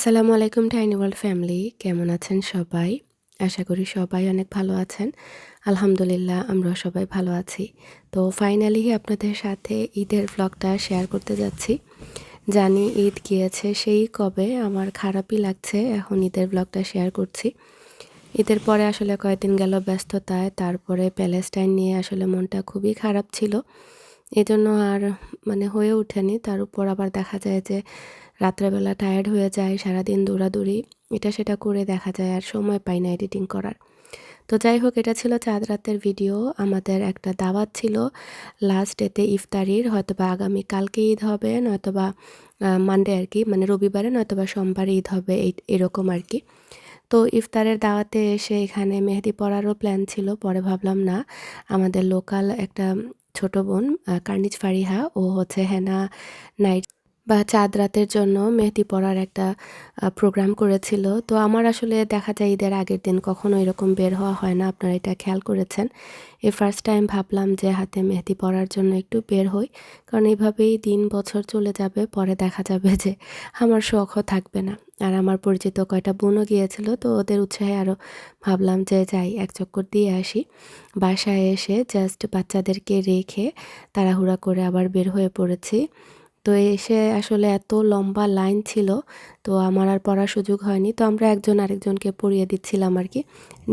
আসসালামু আলাইকুম tiny world family কেমন আছেন সবাই? আশা করি সবাই অনেক ভালো আছেন। আলহামদুলিল্লাহ আমরা সবাই ভালো আছি। তো ফাইনালি আপনাদের সাথে ঈদের ব্লগটা শেয়ার করতে যাচ্ছি। জানি ঈদ গিয়েছে, সেই কবে আমার খারাপই লাগছে, এখন ঈদের ব্লগটা শেয়ার করছি। ঈদের পরে আসলে কয়েকদিন গেল ব্যস্ততায়, তারপরে প্যালেস্টাইন নিয়ে আসলে মনটা খুবই খারাপ ছিল। এজন্য আর মানে হয়ে ওঠেনি। তার উপর আবার দেখা যায় যে রাত্রেবেলা টায়ার্ড হয়ে যায়, সারাদিন দৌড়াদৌড়ি, এটা সেটা করে দেখা যায় আর সময় পাই না এডিটিং করার। তো যাই হোক, এটা ছিল চাঁদ রাতের ভিডিও আমাদের একটা দাওয়াত ছিল। লাস্ট ডেতে ইফতারির, হয়তোবা আগামী কালকে ঈদ হবে, নয়তোবা মানডে আর কি মানে রবিবারে, নয়তোবা সোমবারে ঈদ হবে, এই, এরকম আর কি। তো ইফতারের দাওয়াতে এসে এখানে মেহেদি পড়ারও প্ল্যান ছিল, পরে ভাবলাম না। আমাদের লোকাল একটা ছোট বোন কার্নিজ ফারিহা, ও হচ্ছে হেনা নাইট বা চাঁদ রাতের জন্য মেহেদি পড়ার একটা প্রোগ্রাম করেছিল। তো আমার আসলে দেখা যায় ঈদের আগের দিন কখনো এরকম বের হওয়া হয় না। আপনারা এটা খেয়াল করেছেন। এই ফার্স্ট টাইম ভাবলাম যে হাতে মেহেদি পড়ার জন্য একটু বের হই। কারণ এইভাবেই দিন, বছর চলে যাবে, পরে দেখা যাবে যে আমার শখও থাকবে না। আর আমার পরিচিত কয়টা বোনও গিয়েছিল, তো ওদের উৎসাহে আরও ভাবলাম যে যাই, এক চক্কর দিয়ে আসি। বাসায় এসে জাস্ট বাচ্চাদেরকে রেখে তাড়াহুড়া করে আবার বের হয়ে পড়েছি। তো এসে আসলে এত লম্বা লাইন ছিল, তো আমার আর পড়ার সুযোগ হয়নি। তো আমরা একজন আরেকজনকে পড়িয়ে দিচ্ছিলাম আর কি।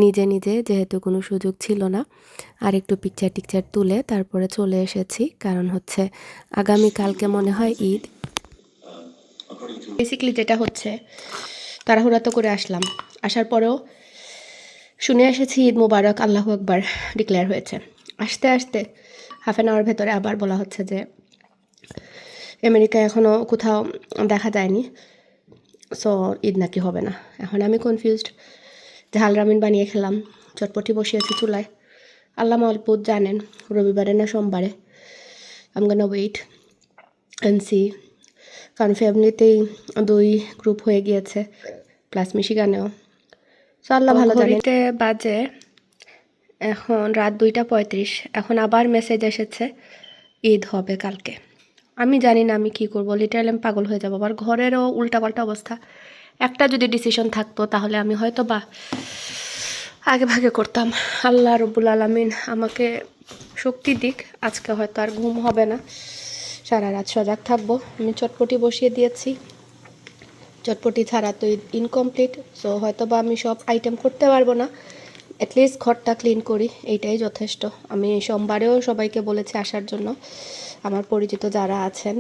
নিজে নিজে যেহেতু কোনো সুযোগ ছিল না, আর একটু পিকচার টিকচার তুলে তারপরে চলে এসেছি। কারণ হচ্ছে আগামীকালকে মনে হয় ঈদ। বেসিক্যালি যেটা হচ্ছে, তাড়াহুড়া তো করে আসলাম। আসার পরেও শুনে এসেছি ঈদ মুবারক, আল্লাহ একবার ডিক্লেয়ার হয়েছে। আসতে আসতে হাফ অ্যান আওয়ার ভেতরে আবার বলা হচ্ছে যে আমেরিকায় এখনও কোথাও দেখা যায়নি। সো ঈদ নাকি হবে না। এখন আমি কনফিউজড ঝাল রামিন বানিয়ে খেলাম। চটপটি বসিয়েছি চুলায়। আল্লাহ মালপুত জানেন, রবিবারে না সোমবারে। I'm gonna wait and see কারণ ফ্যামিলিতেই দুই গ্রুপ হয়ে গিয়েছে প্লাস মিশিগানেও। সো আল্লাহ ভালো জানিতে বাজে এখন রাত দুইটা পঁয়ত্রিশ। এখন আবার মেসেজ এসেছে, ঈদ হবে কালকে। আমি জানি না আমি কি করব লিটারালি আমি পাগল হয়ে যাব। আবার ঘরেরও উল্টাপাল্টা অবস্থা। একটা যদি ডিসিশন থাকতো, তাহলে আমি হয়তো বা আগে ভাগে করতাম। আল্লাহ রব্বুল আলমিন আমাকে শক্তি দিক, আজকে হয়তো আর ঘুম হবে না। সারা রাত সজাগ থাকব। আমি চটপটি বসিয়ে দিয়েছি। চটপটি ছাড়া তো ইনকমপ্লিট সো হয়তো বা আমি সব আইটেম করতে পারব না। অ্যাটলিস্ট ঘরটা ক্লিন করি, এইটাই যথেষ্ট। আমি সোমবারেও সবাইকে বলেছি আসার জন্য। আমার পরিচিত যারা আছেন,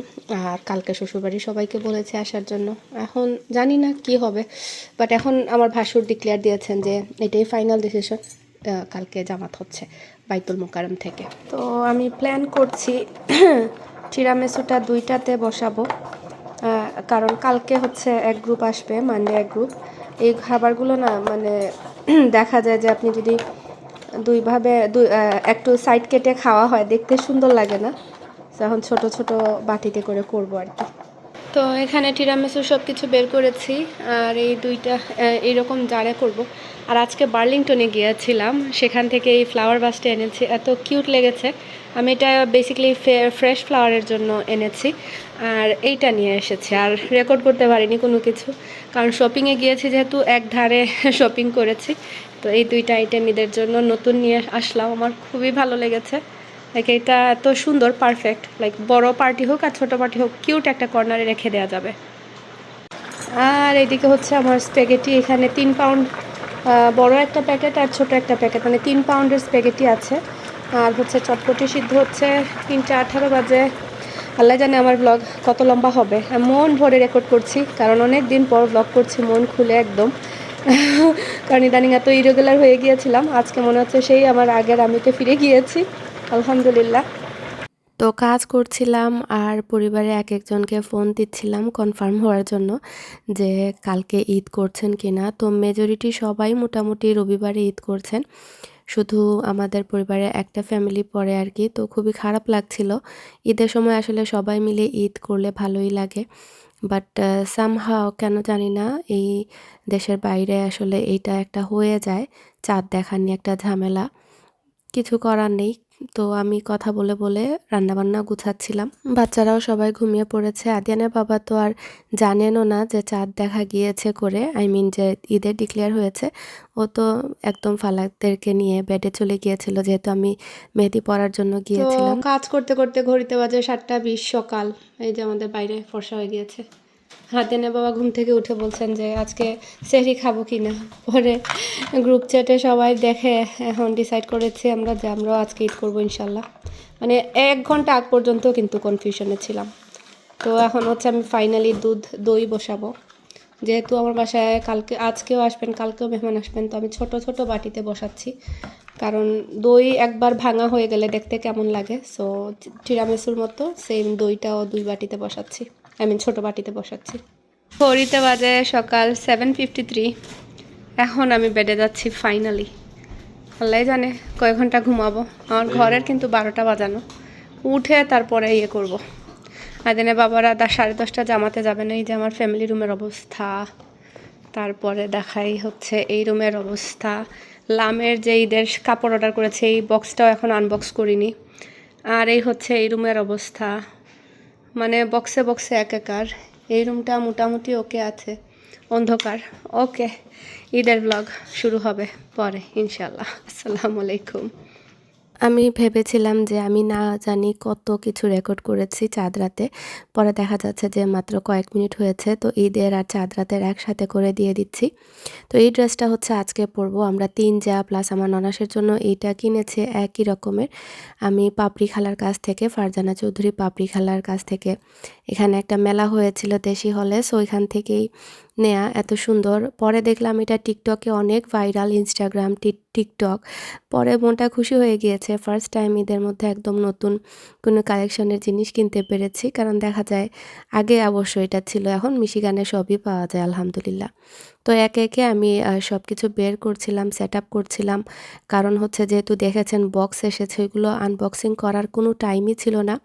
আর কালকে শ্বশুরবাড়ি সবাইকে বলেছে আসার জন্য। এখন জানি না কি হবে বাট এখন আমার ভাসুর ডিক্লেয়ার দিয়েছেন যে এটাই ফাইনাল ডিসিশন কালকে জামাত হচ্ছে বাইতুল মোকারম থেকে। তো আমি প্ল্যান করছি টিরামেসুটা দুইটাতে বসাবো কারণ কালকে হচ্ছে এক গ্রুপ আসবে মানডে এক গ্রুপ এই খাবারগুলো না মানে দেখা যায় যে আপনি যদি দুইভাবে দুই একটু সাইড কেটে খাওয়া হয়, দেখতে সুন্দর লাগে না। এখন ছোট ছোট বাটিতে করে করব আর কি। তো এখানে টিরামেসু সব কিছু বের করেছি, আর এই দুইটা এইরকম জারে করব। আর আজকে বার্লিংটনে গিয়েছিলাম, সেখান থেকে এই ফ্লাওয়ার বাসটা এনেছি। এত কিউট লেগেছে। আমি এটা বেসিক্যালি ফ্রেশ ফ্লাওয়ারের জন্য এনেছি। আর এইটা নিয়ে এসেছি। আর রেকর্ড করতে পারিনি কোনো কিছু। কারণ শপিংয়ে গিয়েছি যেহেতু এক ধারে শপিং করেছি। তো এই দুইটা আইটেম ঈদের জন্য নতুন নিয়ে আসলাম। আমার খুবই ভালো লেগেছে। লাইক এটা এত সুন্দর পারফেক্ট লাইক বড় পার্টি হোক আর ছোটো পার্টি হোক কিউট একটা কর্নারে রেখে দেওয়া যাবে। আর এদিকে হচ্ছে আমার স্পেগেটি এখানে তিন পাউন্ড বড় একটা প্যাকেট আর ছোট একটা প্যাকেট মানে তিন পাউন্ডের স্পেগেটি আছে। আর হচ্ছে চটপটি সিদ্ধ হচ্ছে তিনটে আঠারো বাজে। আল্লাহ জানে আমার ব্লগ কত লম্বা হবে। মন ভরে রেকর্ড করছি, কারণ অনেক দিন পর ব্লগ করছি, মন খুলে একদম। কারণ ইদানিং এত ইরেগুলার হয়ে গিয়েছিলাম, আজকে মনে হচ্ছে সেই আমার আগের আমিতে ফিরে গিয়েছি। আলহামদুলিল্লাহ। তো কাজ করছিলাম আর পরিবারে এক একজনকে ফোন দিচ্ছিলাম কনফার্ম হওয়ার জন্য যে কালকে ঈদ করছেন কি না তো মেজরিটি সবাই মোটামুটি রবিবারে ঈদ করছেন। শুধু আমাদের পরিবারে একটা ফ্যামিলি পরে আর কি। তো খুবই খারাপ লাগছিল। ঈদের সময় আসলে সবাই মিলে ঈদ করলে ভালোই লাগে। বাট সামহাও কেন জানি না এই দেশের বাইরে আসলে এইটা একটা হয়ে যায়। চাঁদ দেখা নিয়ে একটা ঝামেলা। কিছু করার নেই। তো আমি কথা বলে বলে রান্নাবান্না গুছাচ্ছিলাম। বাচ্চারাও সবাই ঘুমিয়ে পড়েছে। আদিয়ানের বাবা তো আর জানেনও না যে চাঁদ দেখা গিয়েছে করে আই মিন যে ঈদের ডিক্লেয়ার হয়েছে। ও তো একদম ফালাকদেরকে নিয়ে বেডে চলে গিয়েছিল যেহেতু আমি মেহেদি পরার জন্য গিয়েছিলাম। কাজ করতে করতে ঘড়িতে বাজে সাতটা বিশ সকাল। এই যে আমাদের বাইরে ফর্সা হয়ে গিয়েছে। হাতেনে বাবা ঘুম থেকে উঠে বলছেন যে, আজকে সেহরি খাব কি না? পরে গ্রুপ চ্যাটে সবাই দেখে, এখন ডিসাইড করেছি আমরা যে আমরাও আজকে ঈদ করব ইনশাল্লাহ। মানে এক ঘণ্টা আগ পর্যন্ত কিন্তু কনফিউশনে ছিলাম। তো এখন হচ্ছে আমি ফাইনালি দুধ, দই বসাবো। যেহেতু আমার বাসায় কালকে, আজকেও আসবেন, কালকেও মেহমান আসবেন, তো আমি ছোট ছোট বাটিতে বসাচ্ছি। কারণ দই একবার ভাঙা হয়ে গেলে দেখতে কেমন লাগে। সো টিরামেসুর মতো সেম দইটাও দুই বাটিতে বসাচ্ছি। আই মিন ছোটো বাটিতে বসাচ্ছি। ঘড়িতে বাজে সকাল সেভেন ফিফটি থ্রি এখন আমি বেডে যাচ্ছি ফাইনালি আল্লাহ জানে কয় ঘণ্টা ঘুমাবো। আমার ঘরের কিন্তু বারোটা বাজানো। উঠে তারপরে ইয়ে করব। আদিনে বাবারা দা সাড়ে দশটা জামাতে যাবে না এই যে আমার ফ্যামিলি রুমের অবস্থা। তারপরে দেখাই হচ্ছে এই রুমের অবস্থা। লামের যে ঈদের কাপড় অর্ডার করেছে এই বক্সটাও এখন আনবক্স করিনি। আর এই হচ্ছে এই রুমের অবস্থা। মানে বক্সে বক্সে একাকার। এই রুমটা মোটামুটি ওকে আছে। অন্ধকার। ওকে ঈদের ব্লগ শুরু হবে পরে ইনশাল্লাহ আসসালামু আলাইকুম। আমি ভেবেছিলাম যে আমি না জানি কত কিছু রেকর্ড করেছি চাঁদ রাতে। পরে দেখা যাচ্ছে যে মাত্র কয়েক মিনিট হয়েছে, তো ঈদের আর চাঁদ রাতের একসাথে করে দিয়ে দিচ্ছি। তো এই ড্রেসটা হচ্ছে আজকে পরবো। আমরা তিন যা প্লাস আমার ননাসের জন্য এইটা কিনেছে একই রকমের। আমি পাপড়ি খালার কাছ থেকে, ফারজানা চৌধুরী পাপড়ি খালার কাছ থেকে। এখানে একটা মেলা হয়েছিল দেশি হলে সো ওইখান থেকেই নেয়া এত সুন্দর। পরে দেখলাম এটা টিকটকে অনেক ভাইরাল ইনস্টাগ্রাম টিকটক। পরে মনটা খুশি হয়ে গিয়েছে। ফার্স্ট টাইম ঈদের মধ্যে একদম নতুন কোনো কালেকশনের জিনিস কিনতে পেরেছি। কারণ দেখা যায়, আগে অবশ্য এটা ছিল, এখন মিশিগানে সবই পাওয়া যায়, আলহামদুলিল্লাহ। তো একে একে আমি সব কিছু বের করছিলাম সেট করছিলাম। কারণ হচ্ছে যেহেতু দেখেছেন বক্স এসেছে, ওইগুলো আনবক্সিং করার কোনো টাইমই ছিল না।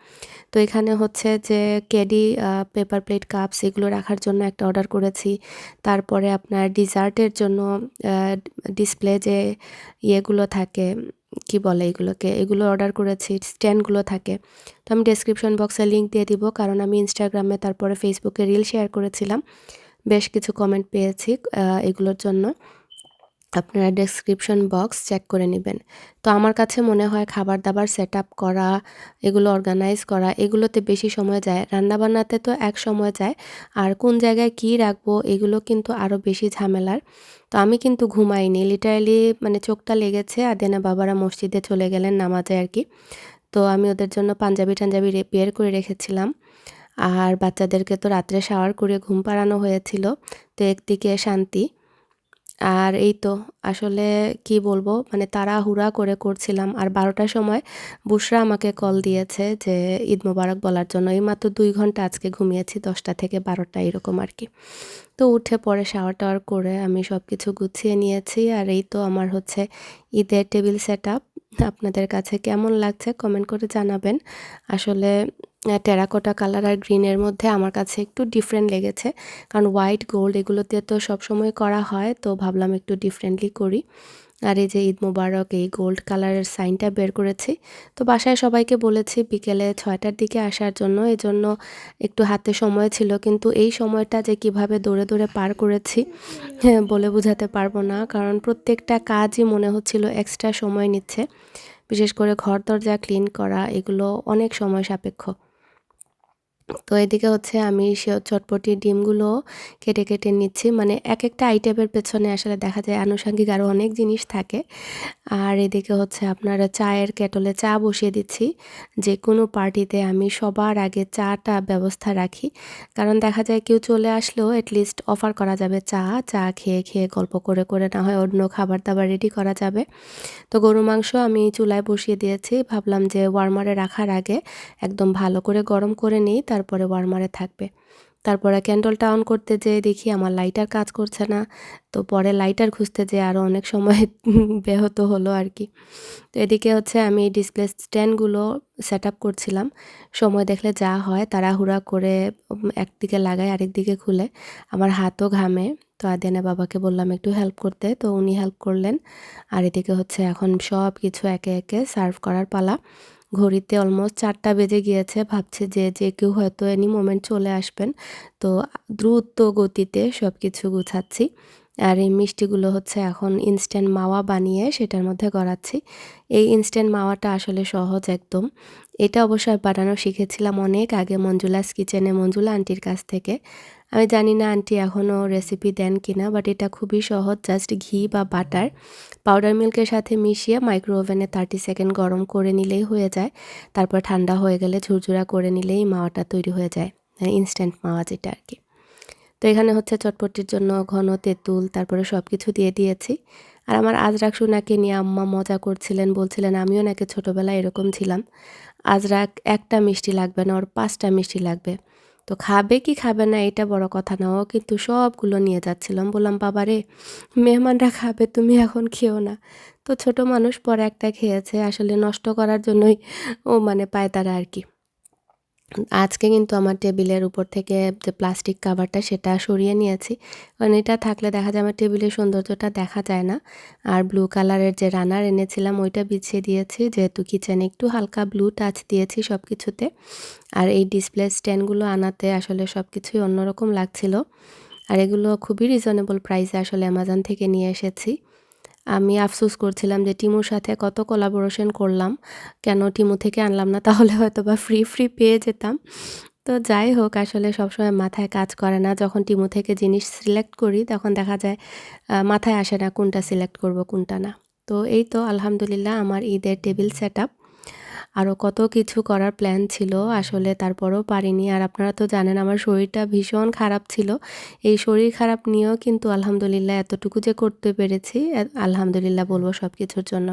তো এখানে হচ্ছে যে ক্যাডি পেপার প্লেট কাপস এগুলো রাখার জন্য একটা অর্ডার করেছি। তারপরে আপনার ডিজার্টের জন্য ডিসপ্লে যে ইয়েগুলো থাকে, কি বলে এগুলোকে, এগুলো অর্ডার করেছি স্ট্যান্ডগুলো থাকে। তো আমি ডেসক্রিপশন বক্সে লিঙ্ক দিয়ে দিব, কারণ আমি ইনস্টাগ্রামে তারপরে ফেসবুকে রিল শেয়ার করেছিলাম। বেশ কিছু কমেন্ট পেয়েছি এগুলোর জন্য। আপনারা ডেসক্রিপশন বক্স চেক করে নেবেন। তো আমার কাছে মনে হয় খাবার দাবার সেট আপ করা, এগুলো অর্গানাইজ করা, এগুলোতে বেশি সময় যায়। রান্নাবান্নাতে তো এক সময় যায়। আর কোন জায়গায় কি রাখব, এগুলো কিন্তু আরও বেশি ঝামেলার। তো আমি কিন্তু ঘুমাইনি। লিটারালি মানে চোখটা লেগেছে আর দেনা বাবারা মসজিদে চলে গেলেন নামাজে আর কি। তো আমি ওদের জন্য পাঞ্জাবি টাঞ্জাবি বের করে রেখেছিলাম। আর বাচ্চাদেরকে তো রাত্রে শাওয়ার করে ঘুম পাড়ানো হয়েছিল, তো একদিকে শান্তি। আর এই তো, আসলে কি বলব মানে তারা হুড়া করে করছিলাম। আর বারোটার সময় বুসরা আমাকে কল দিয়েছে যে, ঈদ মোবারক বলার জন্য। এই মাত্র দুই ঘণ্টা আজকে ঘুমিয়েছি, দশটা থেকে বারোটা এরকম আর কি। তো উঠে পরে শাওয়ার টাওয়ার করে আমি সব কিছু গুছিয়ে নিয়েছি। আর এই তো আমার হচ্ছে ঈদের টেবিল সেট আপ আপনাদের কাছে কেমন লাগছে কমেন্ট করে জানাবেন। আসলে টেরাকোটা কালার আর গ্রিনের মধ্যে আমার কাছে একটু ডিফারেন্ট লেগেছে। কারণ হোয়াইট গোল্ড এগুলোতে তো সবসময় করা হয়, তো ভাবলাম একটু ডিফারেন্টলি করি। আর এই যে ঈদ মুবারক, এই গোল্ড কালারের সাইনটা বের করেছি। তো বাসায় সবাইকে বলেছি বিকেলে ছয়টার দিকে আসার জন্য এই জন্য একটু হাতে সময় ছিল, কিন্তু এই সময়টা যে কীভাবে দৌড়ে দৌড়ে পার করেছি হ্যাঁ বলে বোঝাতে পারব না। কারণ প্রত্যেকটা কাজই মনে হচ্ছিল এক্সট্রা সময় নিচ্ছে। বিশেষ করে ঘর দরজা ক্লিন করা, এগুলো অনেক সময় সাপেক্ষ। তো এদিকে হচ্ছে আমি সে চটপটি ডিমগুলো কেটে কেটে নিচ্ছি। মানে এক একটা আইটেমের পেছনে আসলে দেখা যায় আনুষঙ্গিক আরও অনেক জিনিস থাকে। আর এদিকে হচ্ছে আপনারা চায়ের কেটলে চা বসিয়ে দিচ্ছি। যে কোনো পার্টিতে আমি সবার আগে চাটা ব্যবস্থা রাখি। কারণ দেখা যায় কেউ চলে আসলেও অ্যাটলিস্ট অফার করা যাবে চা চা খেয়ে খেয়ে গল্প করে করে না হয় অন্য খাবার দাবার রেডি করা যাবে। তো গরু মাংস আমি চুলায় বসিয়ে দিয়েছি। ভাবলাম যে ওয়ার্মারে রাখার আগে একদম ভালো করে গরম করে নিই। তারপরে ওয়ার্মারে থাকবে। তারপরে ক্যান্ডলটা অন করতে যেয়ে দেখি আমার লাইটার কাজ করছে না। তো পরে লাইটার খুঁজতে যেয়ে আরও অনেক সময় ব্যাহত হলো আর কি। তো এদিকে হচ্ছে আমি ডিসপ্লে স্ট্যান্ডগুলো সেট আপ করছিলাম। সময় দেখলে যা হয় তাড়াহুড়া করে একদিকে লাগায় আরেক দিকে খুলে। আমার হাতও ঘামে। তো আদিয়ানা বাবাকে বললাম একটু হেল্প করতে। তো উনি হেল্প করলেন। আর এদিকে হচ্ছে এখন সব কিছু একে একে সার্ভ করার পালা। ঘড়িতে অলমোস্ট চারটা বেজে গিয়েছে, ভাবছে যে যে কেউ হয়তো এনি মোমেন্ট চলে আসবেন। তো দ্রুত গতিতে সব কিছু গুছাচ্ছি। আর এই মিষ্টিগুলো হচ্ছে এখন ইনস্ট্যান্ট মাওয়া বানিয়ে সেটার মধ্যে গড়াচ্ছি। এই ইনস্ট্যান্ট মাওয়াটা আসলে সহজ একদম। এটা অবশ্যই বানানো শিখেছিলাম অনেক আগে মঞ্জুলাস কিচেনে, মঞ্জুলা আন্টির কাছ থেকে। আমি জানি না আন্টি এখনও রেসিপি দেন কিনা বাট এটা খুবই সহজ জাস্ট ঘি বা বাটার পাউডার মিল্কের সাথে মিশিয়ে মাইক্রো ওভেনে থার্টি সেকেন্ড গরম করে নিলেই হয়ে যায়। তারপর ঠান্ডা হয়ে গেলে ঝুরঝুরা করে নিলেই মাওয়াটা তৈরি হয়ে যায় ইনস্ট্যান্ট মাওয়া যেটা আর কি। তো এখানে হচ্ছে চটপটির জন্য ঘন তেঁতুল, তারপরে সব কিছু দিয়ে দিয়েছি। আর আমার আজরাক সোনাকে নিয়ে আম্মা মজা করছিলেন, বলছিলেন, আমিও নাকি ছোটোবেলায় এরকম ছিলাম। আজরাক একটা মিষ্টি লাগবে না, ওর পাঁচটা মিষ্টি লাগবে। তো খাবে কি খাবে না এটা বড় কথা না, ও কিন্তু সবগুলো নিয়ে যাচ্ছিলাম। বললাম বাবা রে মেহমানরা খাবে, তুমি এখন খেও না। তো ছোট মানুষ পরে একটা খেয়েছে, আসলে নষ্ট করার জন্যই ও মানে পায় তারা আর কি। আজকে কিন্তু আমার টেবিলের উপর থেকে যে প্লাস্টিক কাভারটা সেটা সরিয়ে নিয়েছি। কারণ এটা থাকলে দেখা যায় আমার টেবিলের সৌন্দর্যটা দেখা যায় না। আর ব্লু কালারের যে রানার এনেছিলাম, ওইটা বিছিয়ে দিয়েছি। যেহেতু কিচেনে একটু হালকা ব্লু টাচ দিয়েছি সব কিছুতে আর এই ডিসপ্লে স্ট্যান্ডগুলো আনাতে আসলে সব কিছুই অন্যরকম লাগছিল। আর এগুলো খুবই রিজনেবল প্রাইসে আসলে অ্যামাজন থেকে নিয়ে এসেছি। আমি আফসোস করছিলাম যে টিমুর সাথে কত কোলাবোরেশন করলাম। কেন টিমু থেকে আনলাম না? তাহলে হয়তো বা ফ্রি ফ্রি পেয়ে যেতাম। তো যাই হোক, আসলে সবসময় মাথায় কাজ করে না। যখন টিমু থেকে জিনিস সিলেক্ট করি, তখন দেখা যায় মাথায় আসে না কোনটা সিলেক্ট করব, কোনটা না। তো এই তো, আলহামদুলিল্লাহ, আমার ঈদের টেবিল সেট আপ আরও কত কিছু করার প্ল্যান ছিল, আসলে তারপরও পারিনি। আর আপনারা তো জানেন, আমার শরীরটা ভীষণ খারাপ ছিল। এই শরীর খারাপ নিয়েও কিন্তু আলহামদুলিল্লাহ এতটুকু যে করতে পেরেছি আলহামদুলিল্লাহ বলব সব কিছুর জন্য।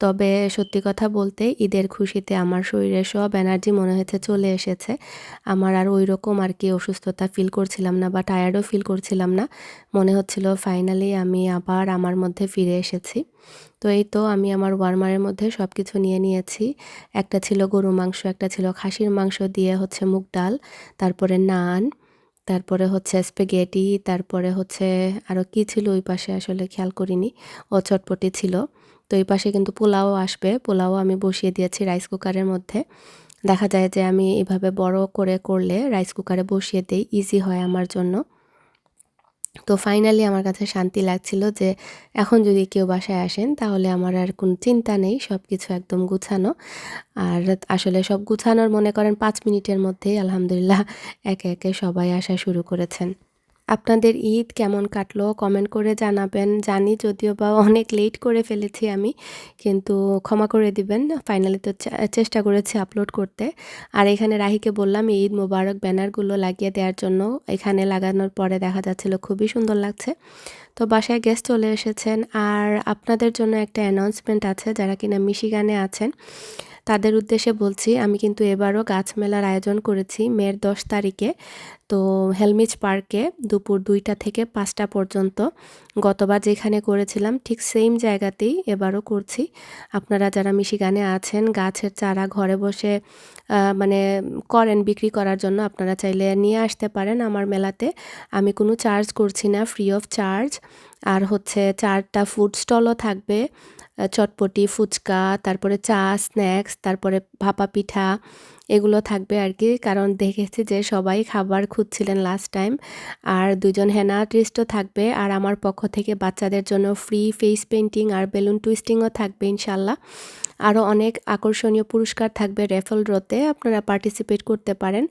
তবে সত্যি কথা বলতে ঈদের খুশিতে আমার শরীরে সব এনার্জি মনে হয়েছে, চলে এসেছে। আমার আর ওই রকম আর কি অসুস্থতা ফিল করছিলাম না বা টায়ার্ডও ফিল করছিলাম না। মনে হচ্ছিল ফাইনালি আমি আবার আমার মধ্যে ফিরে এসেছি। তো এই তো আমি আমার ওয়ার্মারের মধ্যে সব কিছু নিয়ে নিয়েছি। একটা ছিল গরু মাংস, একটা ছিল খাসির মাংস, দিয়ে হচ্ছে মুগ ডাল, তারপরে নান, তারপরে হচ্ছে স্পেগেটি তারপরে হচ্ছে আরও কী ছিল ওই পাশে আসলে খেয়াল করিনি। ও চটপটি ছিল। তো এই পাশে কিন্তু পোলাও আসবে। পোলাও আমি বসিয়ে দিয়েছি রাইস কুকারের মধ্যে। দেখা যায় যে আমি এভাবে বড় করে করলে রাইস কুকারে বসিয়ে দিই ইজি হয় আমার জন্য। তো ফাইনালি আমার কাছে শান্তি লাগছিল যে এখন যদি কেউ বাসায় আসেন তাহলে আমার আর কোনো চিন্তা নেই সব কিছু একদম গুছানো। আর আসলে সব গুছানোর মনে করেন পাঁচ মিনিটের মধ্যেই আলহামদুলিল্লাহ একে একে সবাই আসা শুরু করেছেন। আপনাদের ঈদ কেমন কাটলো? কমেন্ট করে জানাবেন। জানি যদিও বা অনেক লেট করে ফেলেছি আমি, কিন্তু ক্ষমা করে দিবেন। ফাইনালি তো চেষ্টা করেছি আপলোড করতে। আর এখানে রাহিকে বললাম ঈদ মোবারক ব্যানারগুলো লাগিয়ে দেওয়ার জন্য এখানে লাগানোর পরে দেখা যাচ্ছিল খুবই সুন্দর লাগছে। তো বাসায় গেস্ট চলে এসেছেন। আর আপনাদের জন্য একটা অ্যানাউন্সমেন্ট আছে, যারা কিনা মিশিগানে আছেন। তাদের উদ্দেশ্যে বলছি, আমি কিন্তু এবারও গাছ মেলার আয়োজন করেছি মের দশ তারিখে। তো হেলমিজ পার্কে দুপুর দুইটা থেকে পাঁচটা পর্যন্ত। গতবার যেখানে করেছিলাম, ঠিক সেম জায়গাতেই এবারও করছি। আপনারা যারা মিশিগানে আছেন, গাছের চারা ঘরে বসে মানে করেন বিক্রি করার জন্য, আপনারা চাইলে নিয়ে আসতে পারেন আমার মেলাতে। আমি কোনো চার্জ করছি না ফ্রি অফ চার্জ আর হচ্ছে চারটা ফুড স্টলও থাকবে। চটপটি, ফুচকা, তারপরে চা, স্ন্যাক্স, তারপরে ভাপা পিঠা, এগুলো থাকবে আর কি। কারণ দেখেছি যে সবাই খাবার খুঁজছিলেন লাস্ট টাইম আর দুজন হেনা আর্টিস্টও থাকবে। আর আমার পক্ষ থেকে বাচ্চাদের জন্য ফ্রি ফেস পেন্টিং আর বেলুন টুইস্টিংও থাকবে ইনশাল্লাহ আরও অনেক আকর্ষণীয় পুরস্কার থাকবে রেফেল ড্রতে আপনারা পার্টিসিপেট করতে পারেন।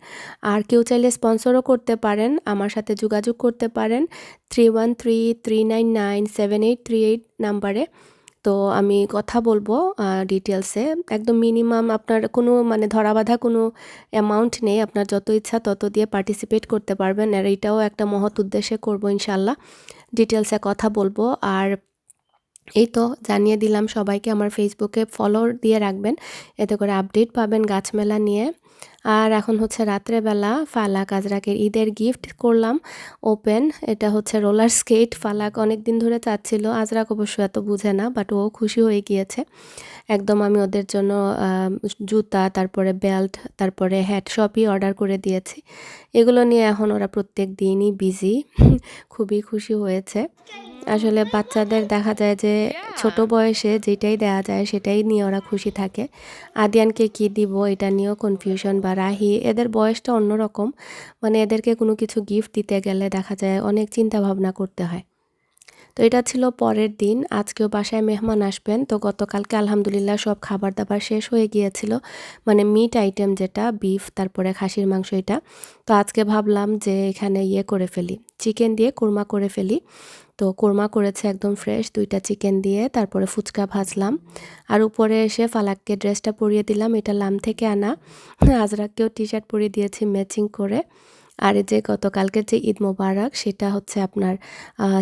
আর কেউ চাইলে স্পন্সরও করতে পারেন। আমার সাথে যোগাযোগ করতে পারেন। Three one three three nine nine seven eight three eight নাম্বারে। তো আমি কথা বলব ডিটেলসে একদম মিনিমাম আপনার কোনো মানে ধরা বাঁধা কোনো অ্যামাউন্ট নেই। আপনার যত ইচ্ছা তত দিয়ে পার্টিসিপেট করতে পারবেন। আর এটাও একটা মহৎ উদ্দেশ্যে করব ইনশাল্লাহ ডিটেলসে কথা বলব। আর এই তো, জানিয়ে দিলাম সবাইকে আমার ফেসবুকে ফলো দিয়ে রাখবেন। এতে করে আপডেট পাবেন গাছ মেলা নিয়ে। আর এখন হচ্ছে রাত্রেবেলা ফালাক, আজরাকের ঈদের গিফট করলাম ওপেন এটা হচ্ছে রোলার স্কেট ফালাক অনেক দিন ধরে চাচ্ছিল, আজরাক অবশ্য এত বুঝে না বাট ও খুশি হয়ে গিয়েছে। একদম আমি ওদের জন্য জুতা, তারপরে বেল্ট তারপরে হ্যাট সবই অর্ডার করে দিয়েছি। এগুলো নিয়ে এখন ওরা প্রত্যেক দিনই বিজি খুবই খুশি হয়েছে। আসলে বাচ্চাদের দেখা যায় যে, ছোট বয়সে যেটাই দেওয়া যায় সেটাই নিয়ে ওরা খুশি থাকে। আদিয়ানকে কি দিব এটা নিয়েও কনফিউশন বা রাহি, এদের বয়সটা অন্যরকম। মানে এদেরকে কোনো কিছু গিফট দিতে গেলে দেখা যায় অনেক চিন্তা ভাবনা করতে হয়। তো এটা ছিল পরের দিন। আজকেও বাসায় মেহমান আসবেন। তো গতকালকে আলহামদুলিল্লাহ সব খাবার দাবার শেষ হয়ে গিয়েছিল। মানে মিট আইটেম যেটা বিফ তারপরে খাসির মাংস এটা। তো আজকে ভাবলাম যে এখানে ইয়ে করে ফেলি। চিকেন দিয়ে কোরমা করে ফেলি। তো কোরমা করেছে একদম ফ্রেশ দুইটা চিকেন দিয়ে, তারপরে ফুচকা ভাজলাম। আর উপরে এসে ফালাককে ড্রেসটা পরিয়ে দিলাম, এটা লাম থেকে আনা। আজরাককেও টি শার্ট পরিয়ে দিয়েছি ম্যাচিং করে। আর যে গতকালকের যে ঈদ মোবারক, সেটা হচ্ছে আপনার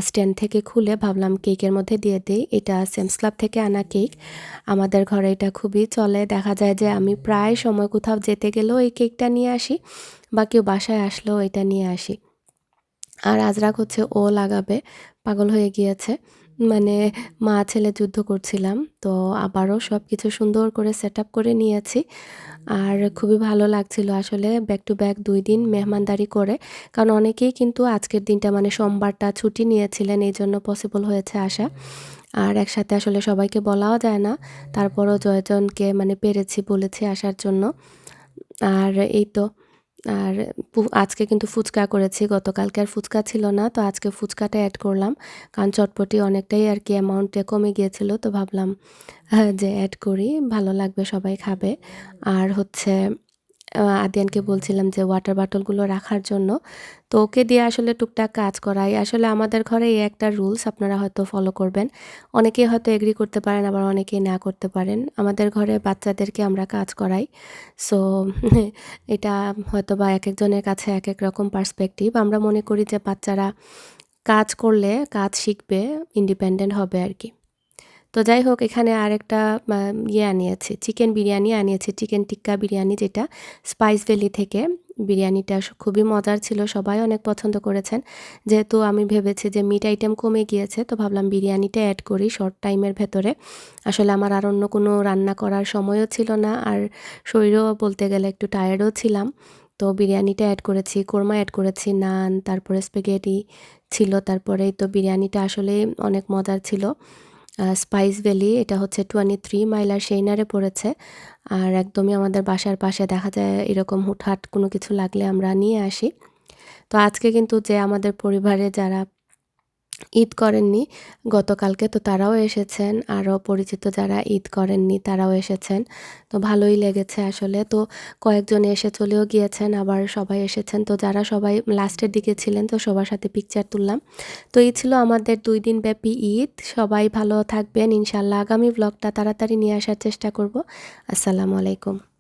স্ট্যান্ড থেকে খুলে ভাবলাম কেকের মধ্যে দিয়ে দিই। এটা সেমস ক্লাব থেকে আনা কেক আমাদের ঘরে এটা খুবই চলে। দেখা যায় যে আমি প্রায় সময় কোথাও যেতে গেলেও এই কেকটা নিয়ে আসি বা কেউ বাসায় আসলেও এটা নিয়ে আসি। আর আজরাক হচ্ছে ও লাগাবে। পাগল হয়ে গিয়েছে। মানে মা ছেলে যুদ্ধ করছিলাম, তো আবারও সব কিছু সুন্দর করে সেট করে নিয়েছি। আর খুবই ভালো লাগছিল আসলে ব্যাক টু ব্যাক দুই দিন মেহমানদারি করে। কারণ অনেকেই কিন্তু আজকের দিনটা মানে সোমবারটা ছুটি নিয়েছিলেন, এই জন্য পসিবল হয়েছে আসা। আর একসাথে আসলে সবাইকে বলাও যায় না। তারপরও জয়জনকে মানে পেরেছি, বলেছি আসার জন্য। আর এই তো আর আজকে কিন্তু ফুচকা করেছি, গতকালকে আর ফুচকা ছিল না, তো আজকে ফুচকাটা অ্যাড করলাম। কারণ চটপটি অনেকটাই আর কি অ্যামাউন্টে কমে গিয়েছিল, তো ভাবলাম যে অ্যাড করি, ভালো লাগবে, সবাই খাবে। আর হচ্ছে আদিয়ানকে বলছিলাম যে ওয়াটার বটলগুলো রাখার জন্য। তো ওকে দিয়ে আসলে টুকটাক কাজ করাই। আসলে আমাদের ঘরে এই একটা রুলস আপনারা হয়তো ফলো করবেন। অনেকেই হয়তো এগ্রি করতে পারেন, আবার অনেকেই না করতে পারেন। আমাদের ঘরে বাচ্চাদেরকে আমরা কাজ করাই। সো এটা হয়তো বা এক একজনের কাছে এক এক রকম পার্সপেক্টিভ আমরা মনে করি যে বাচ্চারা কাজ করলে, কাজ শিখবে ইন্ডিপেন্ডেন্ট হবে আর কি। তো যাই হোক এখানে আরেকটা ইয়ে আনিয়েছি, চিকেন বিরিয়ানি আনিয়েছি, চিকেন টিক্কা বিরিয়ানি যেটা, স্পাইস ভ্যালি থেকে। বিরিয়ানিটা খুবই মজার ছিল, সবাই অনেক পছন্দ করেছেন। যেহেতু আমি ভেবেছি যে মিট আইটেম কমে গিয়েছে, তো ভাবলাম বিরিয়ানিটা অ্যাড করি শর্ট টাইমের ভেতরে। আসলে আমার আর অন্য কোনো রান্না করার সময়ও ছিল না, আর শরীরও বলতে গেলে একটু টায়ার্ডও ছিলাম। তো বিরিয়ানিটা অ্যাড করেছি, কোরমা অ্যাড করেছি, নান, তারপরে স্পেগেটি ছিল, তারপরেই তো বিরিয়ানিটা আসলে অনেক মজার ছিল। স্পাইস ভ্যালি এটা হচ্ছে টোয়েন্টি থ্রি মাইলার সেইনারে পড়েছে। আর একদমই আমাদের বাসার পাশে দেখা যায় এরকম হুটহাট কোনো কিছু লাগলে আমরা নিয়ে আসি। তো আজকে কিন্তু যে আমাদের পরিবারে যারা ঈদ করেননি। গতকালকে তো তারাও এসেছেন। আরও পরিচিত যারা ঈদ করেননি, তারাও এসেছেন। তো ভালোই লেগেছে আসলে। তো কয়েকজন এসে চলেও গিয়েছেন, আবার সবাই এসেছেন। তো যারা সবাই লাস্টের দিকে ছিলেন, তো সবার সাথে পিকচার তুললাম। তো এই ছিল আমাদের দুই দিন ব্যাপী ঈদ। সবাই ভালো থাকবেন। ইনশাল্লাহ আগামী ব্লগটা তাড়াতাড়ি নিয়ে আসার চেষ্টা করব। আসসালামু আলাইকুম।